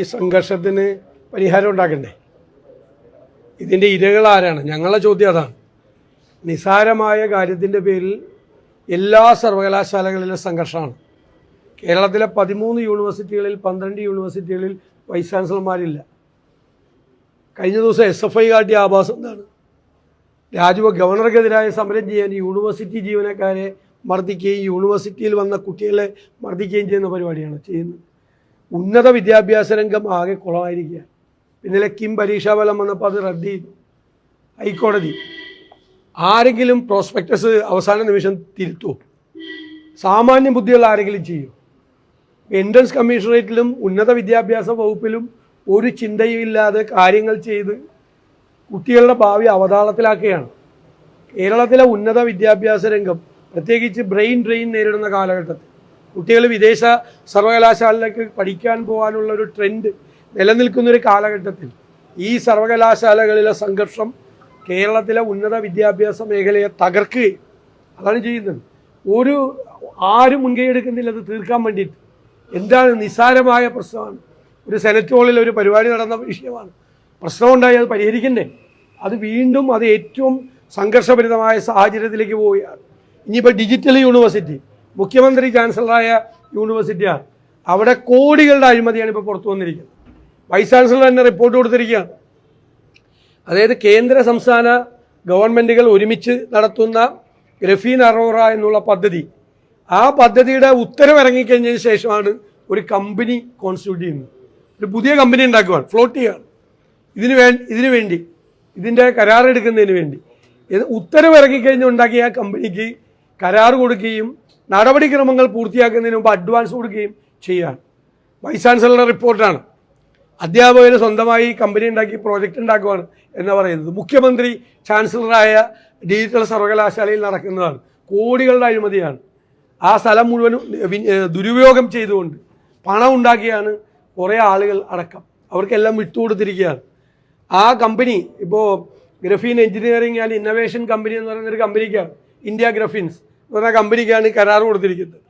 ഈ സംഘർഷത്തിന് പരിഹാരം ഉണ്ടാക്കണ്ടേ? ഇതിന്റെ ഇരകൾ ആരാണ്? ഞങ്ങളെ ചോദ്യം അതാണ്. നിസാരമായ കാര്യത്തിന്റെ പേരിൽ എല്ലാ സർവകലാശാലകളിലെ സംഘർഷമാണ്. കേരളത്തിലെ പതിമൂന്ന് യൂണിവേഴ്സിറ്റികളിൽ പന്ത്രണ്ട് യൂണിവേഴ്സിറ്റികളിൽ വൈസ് ചാൻസലർമാരില്ല. കഴിഞ്ഞ ദിവസം എസ് എഫ് ഐ കാട്ടിയ ആഭാസം എന്താണ്? രാജുവ ഗവർണർക്കെതിരായ സമരം ചെയ്യാൻ യൂണിവേഴ്സിറ്റി ജീവനക്കാരെ മർദ്ദിക്കുകയും യൂണിവേഴ്സിറ്റിയിൽ വന്ന കുട്ടികളെ മർദ്ദിക്കുകയും ചെയ്യുന്ന പരിപാടിയാണ് ചെയ്യുന്നത്. ഉന്നത വിദ്യാഭ്യാസ രംഗം ആകെ കുളമായിരിക്കുക. ഇന്നലെ കിം പരീക്ഷാഫലം വന്നപ്പോൾ അത് റദ്ദ് ചെയ്തു. ഹൈക്കോടതി ആരെങ്കിലും പ്രോസ്പെക്ടസ് അവസാന നിമിഷം തിരുത്തുമോ സാമാന്യ ബുദ്ധിയുള്ള ആരെങ്കിലും ചെയ്യൂ. എൻട്രൻസ് കമ്മീഷണറേറ്റിലും ഉന്നത വിദ്യാഭ്യാസ വകുപ്പിലും ഒരു ചിന്തയും ഇല്ലാതെ കാര്യങ്ങൾ ചെയ്ത് കുട്ടികളുടെ ഭാവി അവതാളത്തിലാക്കുകയാണ്. കേരളത്തിലെ ഉന്നത വിദ്യാഭ്യാസ രംഗം പ്രത്യേകിച്ച് ബ്രെയിൻ ഡ്രെയിൻ നേരിടുന്ന കാലഘട്ടത്തിൽ കുട്ടികൾ വിദേശ സർവകലാശാലയിലേക്ക് പഠിക്കാൻ പോകാനുള്ള ഒരു ട്രെൻഡ് നിലനിൽക്കുന്നൊരു കാലഘട്ടത്തിൽ ഈ സർവകലാശാലകളിലെ സംഘർഷം കേരളത്തിലെ ഉന്നത വിദ്യാഭ്യാസ മേഖലയെ തകർക്കുകയും അതാണ് ചെയ്യുന്നത്. ഒരു ആരും മുൻകൈ എടുക്കുന്നില്ല അത് തീർക്കാൻ വേണ്ടിയിട്ട്. എന്താണ് നിസ്സാരമായ പ്രശ്നമാണ്. ഒരു സെനറ്റ് ഹോളിൽ ഒരു പരിപാടി നടന്ന വിഷയമാണ്. പ്രശ്നമുണ്ടായി അത് പരിഹരിക്കണ്ടേ? അത് വീണ്ടും അത് ഏറ്റവും സംഘർഷഭരിതമായ സാഹചര്യത്തിലേക്ക് പോവുകയാണ്. ഇനിയിപ്പോൾ ഡിജിറ്റൽ യൂണിവേഴ്സിറ്റി മുഖ്യമന്ത്രി ചാൻസലറായ യൂണിവേഴ്സിറ്റിയാണ് അവിടെ കോടികളുടെ അഴിമതിയാണ് ഇപ്പോൾ പുറത്തു വന്നിരിക്കുന്നത്. വൈസ് ചാൻസലർ തന്നെ റിപ്പോർട്ട് കൊടുത്തിരിക്കുകയാണ്. അതായത് കേന്ദ്ര സംസ്ഥാന ഗവൺമെന്റുകൾ ഒരുമിച്ച് നടത്തുന്ന ഗ്രഫീൻ അറോറ എന്നുള്ള പദ്ധതി ആ പദ്ധതിയുടെ ഉത്തരവ് ഇറങ്ങിക്കഴിഞ്ഞതിന് ശേഷമാണ് ഒരു കമ്പനി കോൺസ്റ്റിറ്റ്യൂട്ട് ചെയ്യുന്നത്. ഒരു പുതിയ കമ്പനി ഉണ്ടാക്കുകയാണ് ഫ്ലോട്ട് ചെയ്യുകയാണ് ഇതിന് വേ ഇതിനു വേണ്ടി ഇതിന്റെ കരാർ എടുക്കുന്നതിന് വേണ്ടി. ഉത്തരവ് ഇറങ്ങിക്കഴിഞ്ഞ് ഉണ്ടാക്കിയ ആ കമ്പനിക്ക് കരാർ കൊടുക്കുകയും നടപടിക്രമങ്ങൾ പൂർത്തിയാക്കുന്നതിന് മുമ്പ് അഡ്വാൻസ് കൊടുക്കുകയും ചെയ്യുകയാണ് വൈസ് ചാൻസലറുടെ റിപ്പോർട്ടാണ്. അധ്യാപകർ സ്വന്തമായി കമ്പനി ഉണ്ടാക്കി പ്രോജക്റ്റ് ഉണ്ടാക്കുവാണ് എന്ന് പറയുന്നത്. മുഖ്യമന്ത്രി ചാൻസലറായ ഡിജിറ്റൽ സർവകലാശാലയിൽ നടക്കുന്നതാണ്. കോടികളുടെ അഴിമതിയാണ്. ആ സ്ഥലം മുഴുവനും ദുരുപയോഗം ചെയ്തുകൊണ്ട് പണം ഉണ്ടാക്കിയാണ് കുറേ ആളുകൾ അടക്കം. അവർക്കെല്ലാം വിട്ടുകൊടുത്തിരിക്കുകയാണ്. ആ കമ്പനി ഇപ്പോൾ graphene engineering and innovation company എന്ന് പറയുന്നൊരു കമ്പനിക്കാണ് ഇന്ത്യ ഗ്രഫിൻസ് എന്ന് പറഞ്ഞ കമ്പനിക്കാണ് കരാർ കൊടുത്തിരിക്കുന്നത്.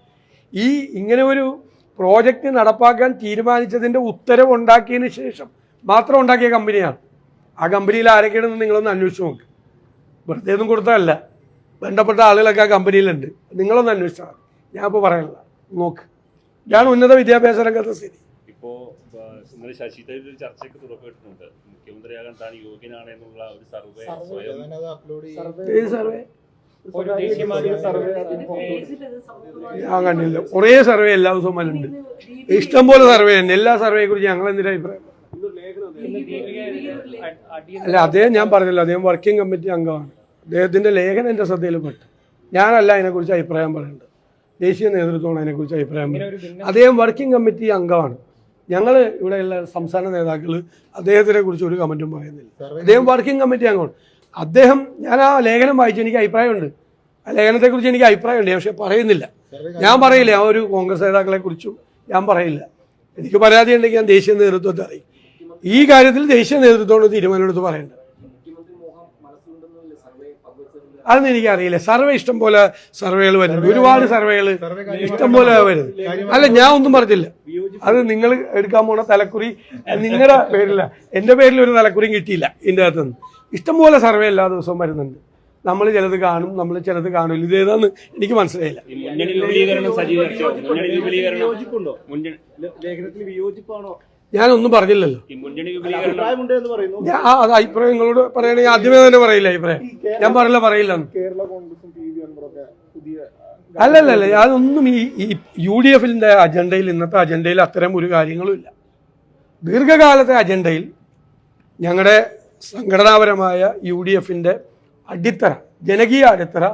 ഈ ഇങ്ങനെ ഒരു പ്രോജക്റ്റ് നടപ്പാക്കാൻ തീരുമാനിച്ചതിന്റെ ഉത്തരവ് ഉണ്ടാക്കിയതിന് ശേഷം മാത്രം ഉണ്ടാക്കിയ കമ്പനിയാണ്. ആ കമ്പനിയിൽ ആരൊക്കെയാണെന്ന് നിങ്ങളൊന്ന് അന്വേഷിച്ച് നോക്ക്. വെറുതെ ഒന്നും കൊടുത്തതല്ല. ബന്ധപ്പെട്ട ആളുകളൊക്കെ ആ കമ്പനിയിലുണ്ട്. നിങ്ങളൊന്ന് അന്വേഷിച്ചാൽ മതി. ഞാൻ ഇപ്പോൾ പറയാനില്ല നോക്ക്. ഇതാണ് ഉന്നത വിദ്യാഭ്യാസ രംഗത്തെ സ്ഥിതി. ഇപ്പോ ആ, ഇന്നലെ ശശി തരൂർ ചർച്ചയ്ക്ക് തുടക്കമിട്ടിട്ടുണ്ട്. മുഖ്യമന്ത്രിയാകാൻ താൻ യോഗ്യനാണെന്നുള്ള ഒരു സർവേ സ്വയം സർവേ? ഞാൻ കണ്ടില്ല. കുറേ സർവേ എല്ലാ ദിവസവും വരുന്നുണ്ട് ഇഷ്ടംപോലെ സർവേ ഉണ്ട്. എല്ലാ സർവേയെ കുറിച്ച് ഞങ്ങൾ എന്തിനാ അഭിപ്രായം? അല്ല അദ്ദേഹം ഞാൻ പറഞ്ഞല്ലോ അദ്ദേഹം വർക്കിംഗ് കമ്മിറ്റി അംഗമാണ്. അദ്ദേഹത്തിന്റെ ലേഖനം എന്റെ ശ്രദ്ധയിൽപ്പെട്ടു. ഞാനല്ല അതിനെക്കുറിച്ച് അഭിപ്രായം പറയേണ്ടത്. ദേശീയ നേതൃത്വമാണ് അതിനെക്കുറിച്ച് അഭിപ്രായം പറയുന്നത് അദ്ദേഹം വർക്കിംഗ് കമ്മിറ്റി അംഗമാണ്. ഞങ്ങൾ ഇവിടെയുള്ള സംസ്ഥാന നേതാക്കൾ അദ്ദേഹത്തിനെ കുറിച്ച് ഒരു കമന്റും പറയുന്നില്ല. അദ്ദേഹം വർക്കിംഗ് കമ്മിറ്റി അംഗമാണ്. അദ്ദേഹം ഞാൻ ആ ലേഖനം വായിച്ചു എനിക്ക് അഭിപ്രായമുണ്ട്. ആ ലേഖനത്തെക്കുറിച്ച് എനിക്ക് അഭിപ്രായമുണ്ട് പക്ഷെ പറയുന്നില്ല. ഞാൻ പറയില്ല ആ ഒരു കോൺഗ്രസ് നേതാക്കളെ കുറിച്ചും ഞാൻ പറയില്ല. എനിക്ക് പരാതി ഉണ്ടെങ്കിൽ ഞാൻ ദേശീയ നേതൃത്വത്തെ അറിയും ഈ കാര്യത്തിൽ ദേശീയ നേതൃത്വമാണ് തീരുമാനമെടുത്ത് പറയേണ്ടത് അതൊന്നും എനിക്കറിയില്ല. സർവേ ഇഷ്ടം പോലെ സർവേകൾ വരുന്നുണ്ട്. ഒരുപാട് സർവേകൾ ഇഷ്ടം പോലെ വരുന്നത് അല്ല ഞാൻ ഒന്നും പറഞ്ഞില്ല. അത് നിങ്ങൾ എടുക്കാൻ പോണ തലക്കുറി നിങ്ങളുടെ പേരില്ല. എന്റെ പേരിൽ ഒരു തലക്കുറിയും കിട്ടിയില്ല ഇതിന്റെ അടുത്ത ഇഷ്ടം പോലെ സർവേ എല്ലാ ദിവസവും വരുന്നുണ്ട്. നമ്മൾ ചിലത് കാണും നമ്മൾ ചിലത് കാണില്ല ഇതേതാന്ന് എനിക്ക് മനസ്സിലായില്ല. ലേഖനത്തിൽ വിയോജിപ്പാണോ? ഞാനൊന്നും പറഞ്ഞില്ലല്ലോ. അത് അഭിപ്രായം നിങ്ങളോട് പറയണെങ്കിൽ ആദ്യമേ തന്നെ പറയില്ല അഭിപ്രായം. ഞാൻ പറയില്ല. പറയില്ല അല്ലല്ലല്ല അതൊന്നും ഈ ഈ യു ഡി എഫിന്റെ അജണ്ടയിൽ ഇന്നത്തെ അജണ്ടയിൽ അത്തരം ഒരു കാര്യങ്ങളും ഇല്ല. ദീർഘകാലത്തെ അജണ്ടയിൽ ഞങ്ങളുടെ സംഘടനാപരമായ യു ഡി എഫിന്റെ അടിത്തറ ജനകീയ അടിത്തറ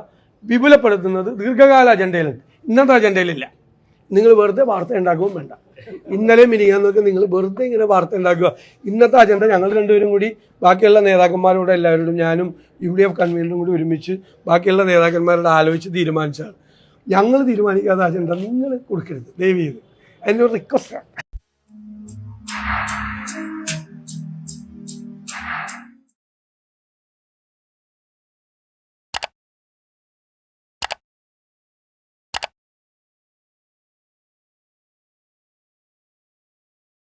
വിപുലപ്പെടുത്തുന്നത് ദീർഘകാല അജണ്ടയിലുണ്ട്. ഇന്നത്തെ അജണ്ടയിലില്ല. നിങ്ങൾ വെറുതെ വാർത്ത ഉണ്ടാക്കുകയും വേണ്ട. ഇന്നലെ മിനിയാന്നൊക്കെ നിങ്ങൾ വെറുതെ ഇങ്ങനെ വാർത്ത ഉണ്ടാക്കുക. ഇന്നത്തെ അജണ്ട ഞങ്ങൾ രണ്ടുപേരും കൂടി ബാക്കിയുള്ള നേതാക്കന്മാരോട് എല്ലാവരോടും ഞാനും യു ഡി എഫ് കൺവീനറും കൂടി ഒരുമിച്ച് ബാക്കിയുള്ള നേതാക്കന്മാരോട് ആലോചിച്ച് തീരുമാനിച്ചാണ് ഞങ്ങൾ തീരുമാനിക്കാത്ത അജണ്ട നിങ്ങൾ കൊടുക്കരുത്. ദയവ് ചെയ്ത്. എന്നൊരു റിക്വസ്റ്റാണ്